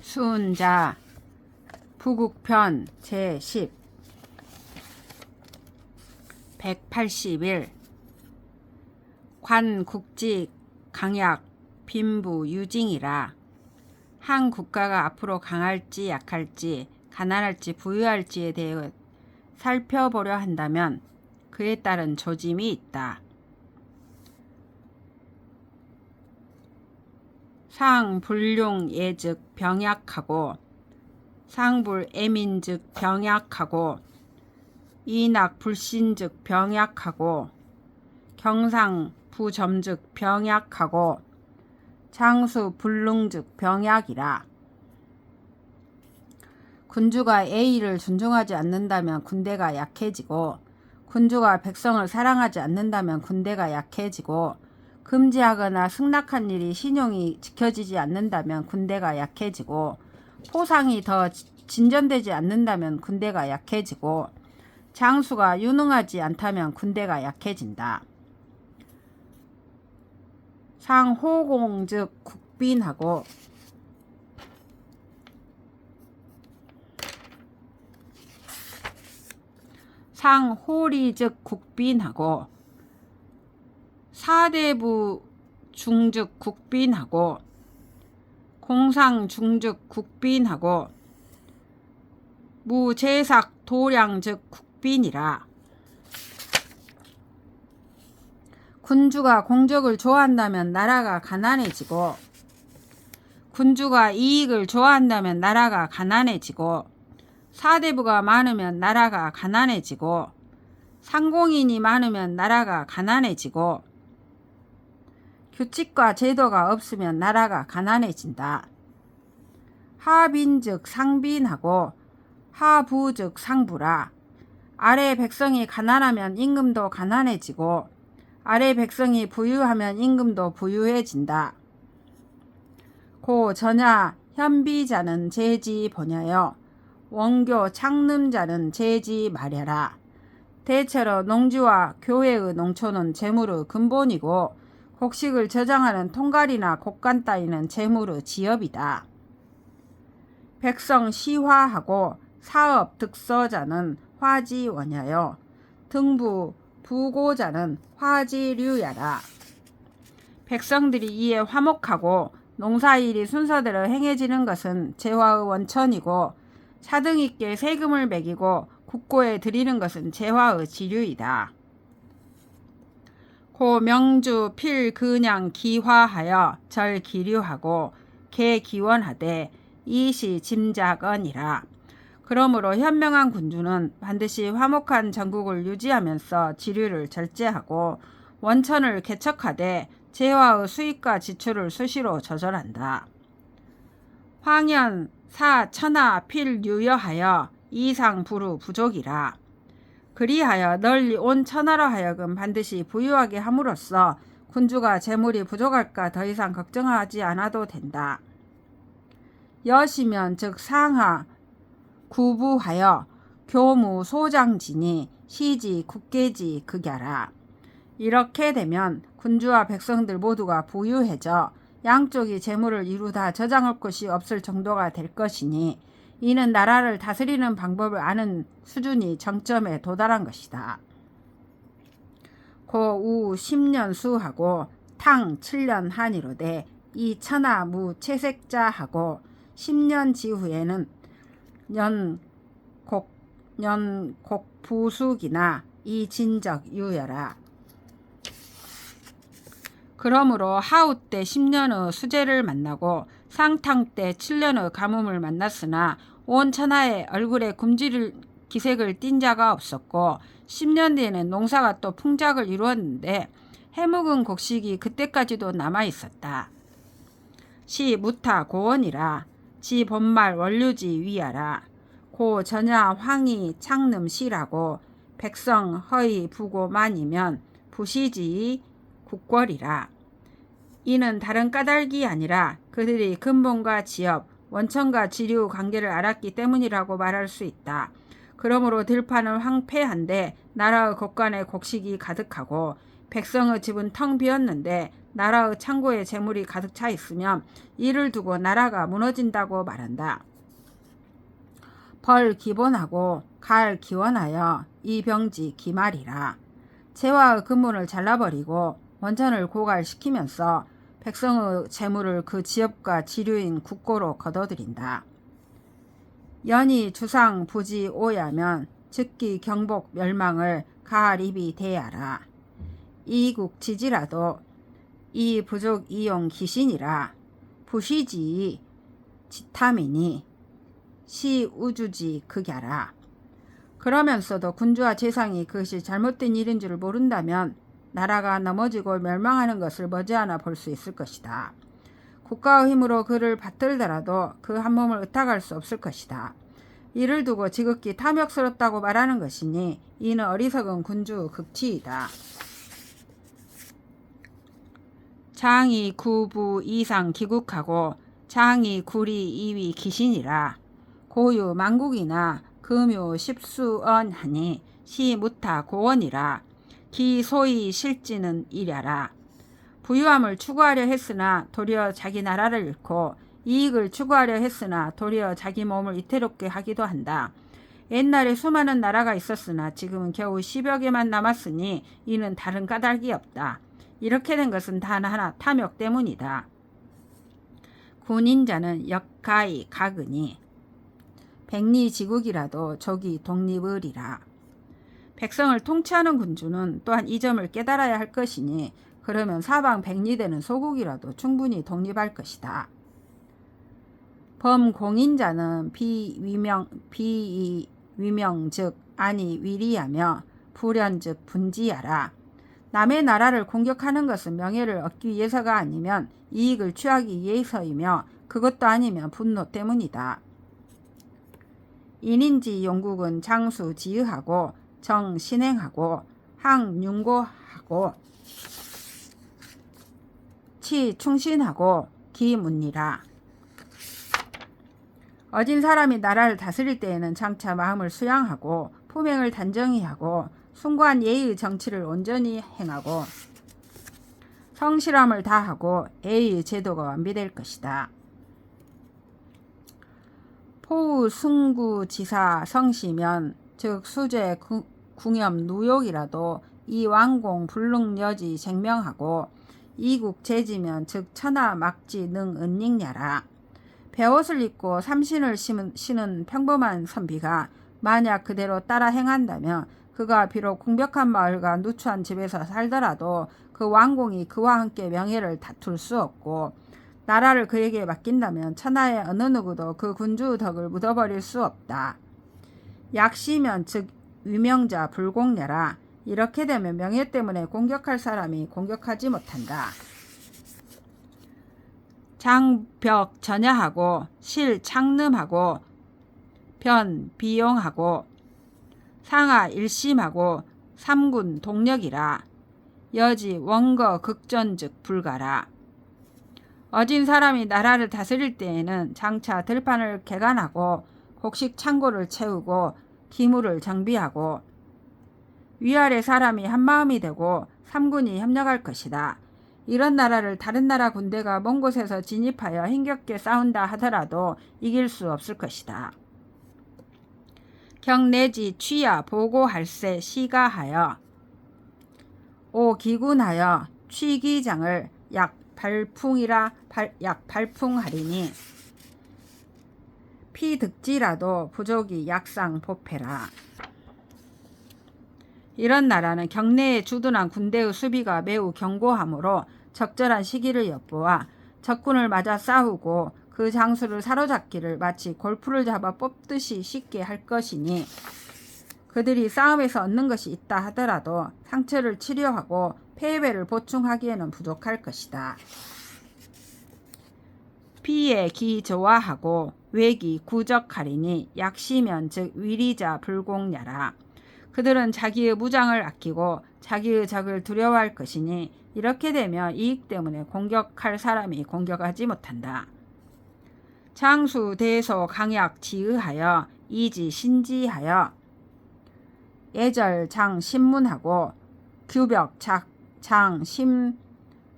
수은자 부국편 제10 181 관국지 강약 빈부 유징이라 한 국가가 앞으로 강할지 약할지 가난할지 부유할지에 대해 살펴보려 한다면 그에 따른 조짐이 있다. 상불룡 예즉 병약하고 상불 애민즉 병약하고 이낙 불신즉 병약하고 경상 부점즉 병약하고 장수 불능즉 병약이라. 군주가 A를 존중하지 않는다면 군대가 약해지고 군주가 백성을 사랑하지 않는다면 군대가 약해지고 금지하거나 승낙한 일이 신용이 지켜지지 않는다면 군대가 약해지고 포상이 더 지- 진전되지 않는다면 군대가 약해지고 장수가 유능하지 않다면 군대가 약해진다. 상호공 즉 국빈하고 상호리 즉 국빈하고 사대부 중즉 국빈하고 공상 중즉 국빈하고 무제삭 도량 즉 국빈이라. 군주가 공적을 좋아한다면 나라가 가난해지고 군주가 이익을 좋아한다면 나라가 가난해지고 사대부가 많으면 나라가 가난해지고 상공인이 많으면 나라가 가난해지고 규칙과 제도가 없으면 나라가 가난해진다. 하빈 즉 상빈하고 하부 즉 상부라. 아래 백성이 가난하면 임금도 가난해지고 아래 백성이 부유하면 임금도 부유해진다. 고 전야 현비자는 제지 번여여 원교 창름자는 제지 마려라. 대체로 농지와 교회의 농촌은 재물의 근본이고 곡식을 저장하는 통갈이나 곡간 따위는 재물의 지엽이다. 백성 시화하고 사업 득서자는 화지원야여 등부 부고자는 화지류야라. 백성들이 이에 화목하고 농사일이 순서대로 행해지는 것은 재화의 원천이고 차등 있게 세금을 매기고 국고에 드리는 것은 재화의 지류이다. 고 명주 필 근양 기화하여 절 기류하고 개 기원하되 이시 짐작언이라. 그러므로 현명한 군주는 반드시 화목한 전국을 유지하면서 지류를 절제하고 원천을 개척하되 재화의 수입과 지출을 수시로 조절한다. 황현 사 천하 필 유여하여 이상 부루 부족이라. 그리하여 널리 온 천하로 하여금 반드시 부유하게 함으로써 군주가 재물이 부족할까 더 이상 걱정하지 않아도 된다. 여시면 즉 상하 구부하여 교무 소장지니 시지 국계지 극야라. 이렇게 되면 군주와 백성들 모두가 부유해져 양쪽이 재물을 이루다 저장할 곳이 없을 정도가 될 것이니 이는 나라를 다스리는 방법을 아는 수준이 정점에 도달한 것이다. 고우 10년 수하고 탕 7년 한이로되 이 천하 무 채색자하고 10년 지후에는 연 곡 연 곡 부숙이나 이 진적 유여라. 그러므로 하우 때 10년의 수제를 만나고 상탕 때 7년의 가뭄을 만났으나 온 천하에 얼굴에 굶주릴 기색을 띈 자가 없었고 10년 뒤에는 농사가 또 풍작을 이루었는데 해묵은 곡식이 그때까지도 남아 있었다. 시 무타 고원이라 지 본말 원류지 위하라 고 전야 황이 창름 시라고 백성 허이 부고 만이면 부시지 국궐이라 이는 다른 까닭이 아니라 그들이 근본과 지엽, 원천과 지류 관계를 알았기 때문이라고 말할 수 있다. 그러므로 들판은 황폐한데 나라의 곳간에 곡식이 가득하고 백성의 집은 텅 비었는데 나라의 창고에 재물이 가득 차 있으면 이를 두고 나라가 무너진다고 말한다. 벌 기본하고 갈 기원하여 이 병지 기말이라. 재화의 근본을 잘라버리고 원천을 고갈시키면서 백성의 재물을 그 지역과 지류인 국고로 거둬들인다. 연이 주상 부지 오야면 즉기 경복 멸망을 가리비 대하라. 이국 지지라도 이 부족 이용 기신이라 부시지 지탐이니 시 우주지 극야라. 그러면서도 군주와 재상이 그것이 잘못된 일인 줄 모른다면 나라가 넘어지고 멸망하는 것을 머지않아 볼 수 있을 것이다. 국가의 힘으로 그를 받들더라도 그 한 몸을 의탁할 수 없을 것이다. 이를 두고 지극히 탐욕스럽다고 말하는 것이니 이는 어리석은 군주 극치이다. 장이 구부 이상 기국하고 장이 구리 이위 기신이라 고유 만국이나 금유 십수언하니 시무타 고원이라 기 소위 실지는 이랴라 부유함을 추구하려 했으나 도리어 자기 나라를 잃고 이익을 추구하려 했으나 도리어 자기 몸을 이태롭게 하기도 한다. 옛날에 수많은 나라가 있었으나 지금은 겨우 10여 개만 남았으니 이는 다른 까닭이 없다. 이렇게 된 것은 단 하나 탐욕 때문이다. 군인자는 역가히 가그니 백리지국이라도 적이 독립을이라. 백성을 통치하는 군주는 또한 이 점을 깨달아야 할 것이니 그러면 사방 백리되는 소국이라도 충분히 독립할 것이다. 범공인자는 비위명 비위명 즉 아니 위리하며 불연 즉 분지하라. 남의 나라를 공격하는 것은 명예를 얻기 위해서가 아니면 이익을 취하기 위해서이며 그것도 아니면 분노 때문이다. 인인지 용국은 장수 지으하고 정 신행하고 항 융고하고 치 충신하고 기 묻니라. 어진 사람이 나라를 다스릴 때에는 장차 마음을 수양하고 품행을 단정히 하고 숭고한 예의 정치를 온전히 행하고 성실함을 다하고 예의 제도가 완비될 것이다. 포우 승구 지사 성시면 즉 수제 구, 궁염 누욕이라도 이 왕공 불능여지 쟁명하고 이국 제지면 즉 천하 막지 능 은닉냐라 배옷을 입고 삼신을 신은 평범한 선비가 만약 그대로 따라 행한다면 그가 비록 궁벽한 마을과 누추한 집에서 살더라도 그 왕공이 그와 함께 명예를 다툴 수 없고 나라를 그에게 맡긴다면 천하의 어느 누구도 그 군주 덕을 묻어버릴 수 없다. 약시면 즉 위명자 불공녀라. 이렇게 되면 명예 때문에 공격할 사람이 공격하지 못한다. 장벽 전야하고 실 창름하고 변 비용하고 상하 일심하고 삼군 동력이라. 여지 원거 극전즉 불가라. 어진 사람이 나라를 다스릴 때에는 장차 들판을 개간하고 곡식 창고를 채우고 기물을 정비하고 위아래 사람이 한마음이 되고 삼군이 협력할 것이다. 이런 나라를 다른 나라 군대가 먼 곳에서 진입하여 힘겹게 싸운다 하더라도 이길 수 없을 것이다. 경내지 취야 보고할세 시가하여 오 기군하여 취기장을 약 발풍이라 발, 약 발풍하리니 피득지라도 부족이 약상 보패라. 이런 나라는 경내에 주둔한 군대의 수비가 매우 견고하므로 적절한 시기를 엿보아 적군을 맞아 싸우고 그 장수를 사로잡기를 마치 골프를 잡아 뽑듯이 쉽게 할 것이니 그들이 싸움에서 얻는 것이 있다 하더라도 상처를 치료하고 패배를 보충하기에는 부족할 것이다. 피에 기 좋아하고 외기 구적하리니 약시면 즉 위리자 불공야라. 그들은 자기의 무장을 아끼고 자기의 적을 두려워할 것이니 이렇게 되면 이익 때문에 공격할 사람이 공격하지 못한다. 장수 대소 강약 지의하여 이지 신지하여 예절 장 신문하고 규벽 작 장 심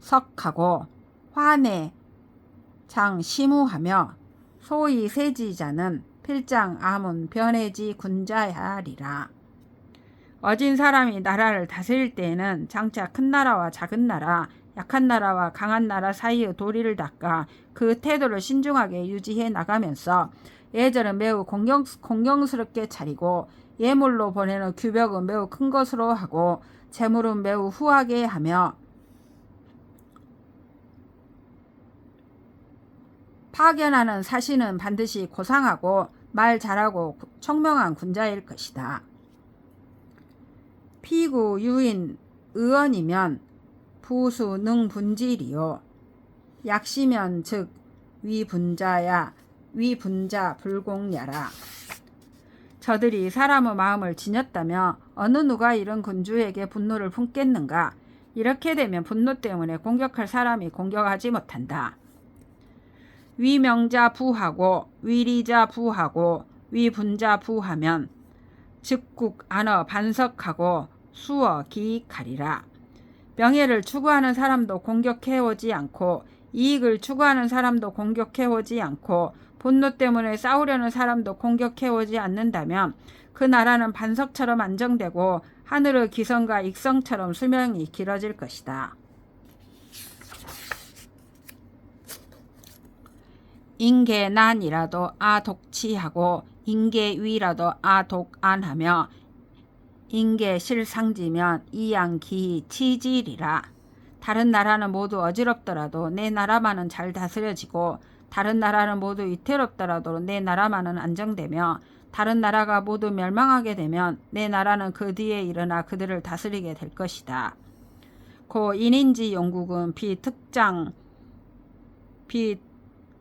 석하고 화내 장 시무하며 소위 세지자는 필장 아문 변해지 군자야리라. 어진 사람이 나라를 다스릴 때에는 장차 큰 나라와 작은 나라, 약한 나라와 강한 나라 사이의 도리를 닦아 그 태도를 신중하게 유지해 나가면서 예절은 매우 공경, 공경스럽게 차리고 예물로 보내는 규벽은 매우 큰 것으로 하고 재물은 매우 후하게 하며 파견하는 사신은 반드시 고상하고 말 잘하고 청명한 군자일 것이다. 피구 유인 의원이면 부수 능분질이요 약시면 즉 위분자야 위분자 불공야라 저들이 사람의 마음을 지녔다며 어느 누가 이런 군주에게 분노를 품겠는가 이렇게 되면 분노 때문에 공격할 사람이 공격하지 못한다. 위명자 부하고 위리자 부하고 위분자 부하면 즉국 안어 반석하고 수어 기익하리라. 명예를 추구하는 사람도 공격해오지 않고 이익을 추구하는 사람도 공격해오지 않고 분노 때문에 싸우려는 사람도 공격해오지 않는다면 그 나라는 반석처럼 안정되고 하늘의 기성과 익성처럼 수명이 길어질 것이다. 인계난이라도 아독치하고 인계위라도 아독안하며 인계실상지면 이양기 치질이라. 다른 나라는 모두 어지럽더라도 내 나라만은 잘 다스려지고 다른 나라는 모두 위태롭더라도 내 나라만은 안정되며 다른 나라가 모두 멸망하게 되면 내 나라는 그 뒤에 일어나 그들을 다스리게 될 것이다. 고 인인지 영국은 비특장 비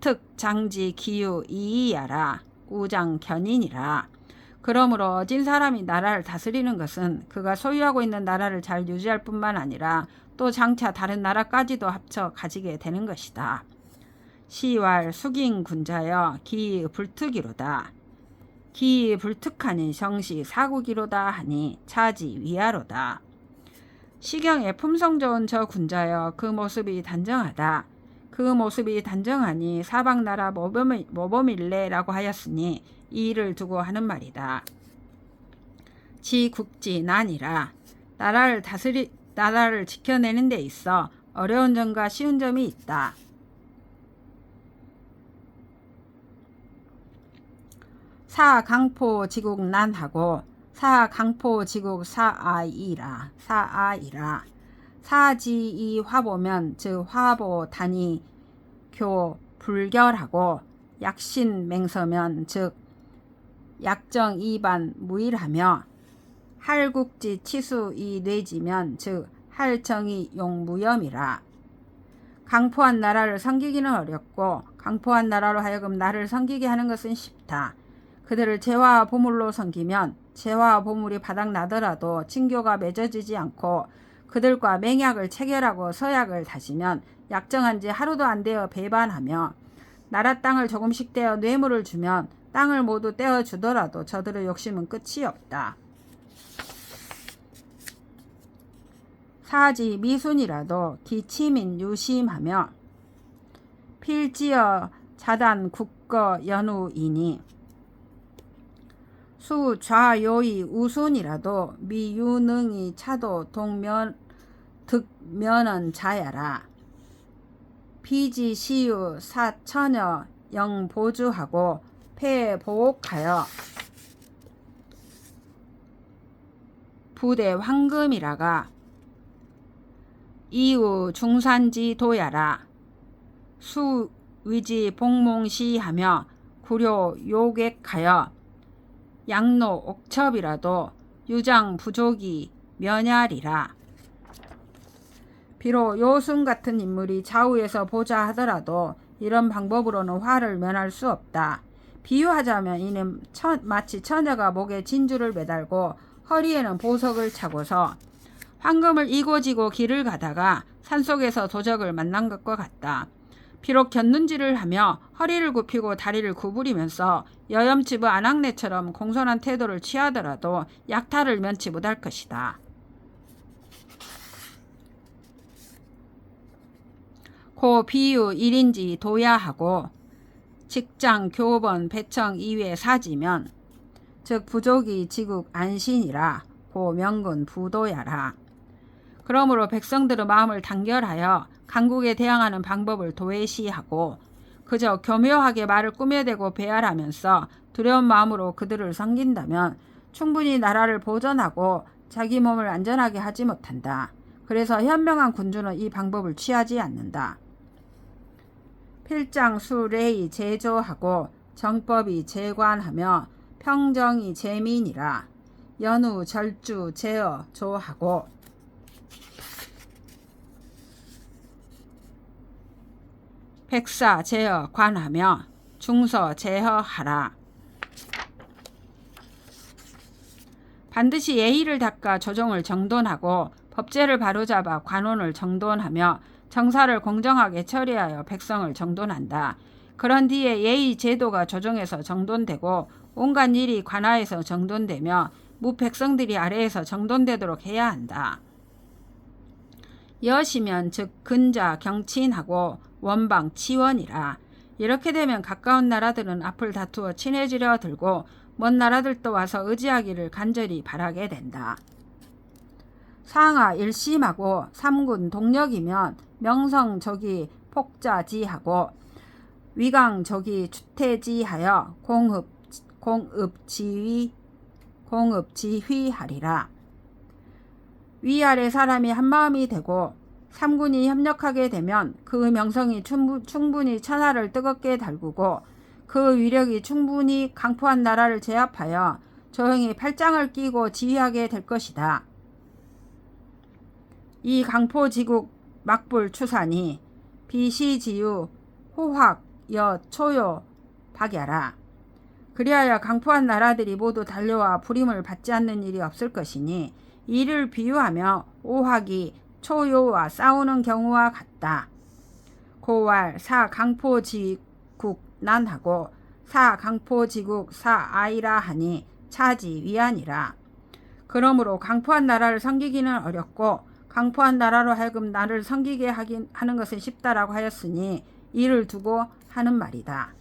특 장지 기유 이이야라 우장 견인이라. 그러므로 어진 사람이 나라를 다스리는 것은 그가 소유하고 있는 나라를 잘 유지할 뿐만 아니라 또 장차 다른 나라까지도 합쳐 가지게 되는 것이다. 시왈 숙인 군자여 기 불특이로다. 기 불특하니 정시 사국이로다 하니 차지 위하로다. 시경에 품성 좋은 저 군자여 그 모습이 단정하다. 그 모습이 단정하니 사방나라 모범, 모범일래라고 하였으니 이 일을 두고 하는 말이다. 지국지 난이라 나라를 다스리 나라를 지켜내는 데 있어 어려운 점과 쉬운 점이 있다. 사강포 지국 난하고 사강포 지국 사아이라 사아이라 사지이 화보면 즉 화보 단위 교 불결하고 약신 맹서면 즉 약정 이반 무일하며 할국지 치수 이 뇌지면 즉 할정이 용무염이라 강포한 나라를 섬기기는 어렵고 강포한 나라로 하여금 나를 섬기게 하는 것은 쉽다. 그들을 재화와 보물로 섬기면 재화와 보물이 바닥나더라도 친교가 맺어지지 않고 그들과 맹약을 체결하고 서약을 다시면 약정한 지 하루도 안 되어 배반하며 나라 땅을 조금씩 떼어 뇌물을 주면 땅을 모두 떼어 주더라도 저들의 욕심은 끝이 없다. 사지 미순이라도 기치민 유심하며 필지어 자단 국거 연우이니 수 좌요이 우순이라도 미유능이 차도 동면 득면은 자야라. 비지 시유 사처녀 영보주하고 폐보옥하여 부대 황금이라가 이후 중산지 도야라. 수 위지 복몽시하며 구려 요객하여 양로 옥첩이라도 유장 부족이 면야리라 비록 요순 같은 인물이 좌우에서 보자 하더라도 이런 방법으로는 화를 면할 수 없다. 비유하자면 이는 처, 마치 처녀가 목에 진주를 매달고 허리에는 보석을 차고서 황금을 이고 지고 길을 가다가 산속에서 도적을 만난 것과 같다. 비록 곁눈질을 하며 허리를 굽히고 다리를 구부리면서 여염집의 안악내처럼 공손한 태도를 취하더라도 약탈을 면치 못할 것이다. 고 비유 1인지 도야하고 직장, 교본, 배청 이외 사지면 즉 부족이 지국 안신이라 고 명군 부도야라. 그러므로 백성들의 마음을 단결하여 강국에 대항하는 방법을 도외시하고 그저 교묘하게 말을 꾸며대고 배열하면서 두려운 마음으로 그들을 섬긴다면 충분히 나라를 보전하고 자기 몸을 안전하게 하지 못한다. 그래서 현명한 군주는 이 방법을 취하지 않는다. 필장 수레이 제조하고 정법이 재관하며 평정이 재민이라 연우 절주 제어 조하고 백사 제어 관하며 중서 제허하라. 반드시 예의를 닦아 조정을 정돈하고 법제를 바로잡아 관원을 정돈하며 정사를 공정하게 처리하여 백성을 정돈한다. 그런 뒤에 예의 제도가 조정에서 정돈되고 온갖 일이 관하에서 정돈되며 무백성들이 아래에서 정돈되도록 해야 한다. 여시면 즉 근자 경친하고 원방 치원이라 이렇게 되면 가까운 나라들은 앞을 다투어 친해지려 들고 먼 나라들도 와서 의지하기를 간절히 바라게 된다. 상하 일심하고 삼군 동력이면 명성적이 폭자지하고 위강적이 추태지하여 공읍 공읍지휘 공읍지휘하리라. 위아래 사람이 한마음이 되고 삼군이 협력하게 되면 그 명성이 충분히 천하를 뜨겁게 달구고 그 위력이 충분히 강포한 나라를 제압하여 조용히 팔짱을 끼고 지휘하게 될 것이다. 이 강포지국 막불 추산이 비시지유 호확 여 초요 박야라. 그리하여 강포한 나라들이 모두 달려와 불임을 받지 않는 일이 없을 것이니 이를 비유하며 오학이 초요와 싸우는 경우와 같다. 고왈 사 강포지국 난하고 사 강포지국 사 아이라 하니 차지 위안이라. 그러므로 강포한 나라를 섬기기는 어렵고 강포한 나라로 하여금 나를 섬기게 하긴 하는 것은 쉽다라고 하였으니 이를 두고 하는 말이다.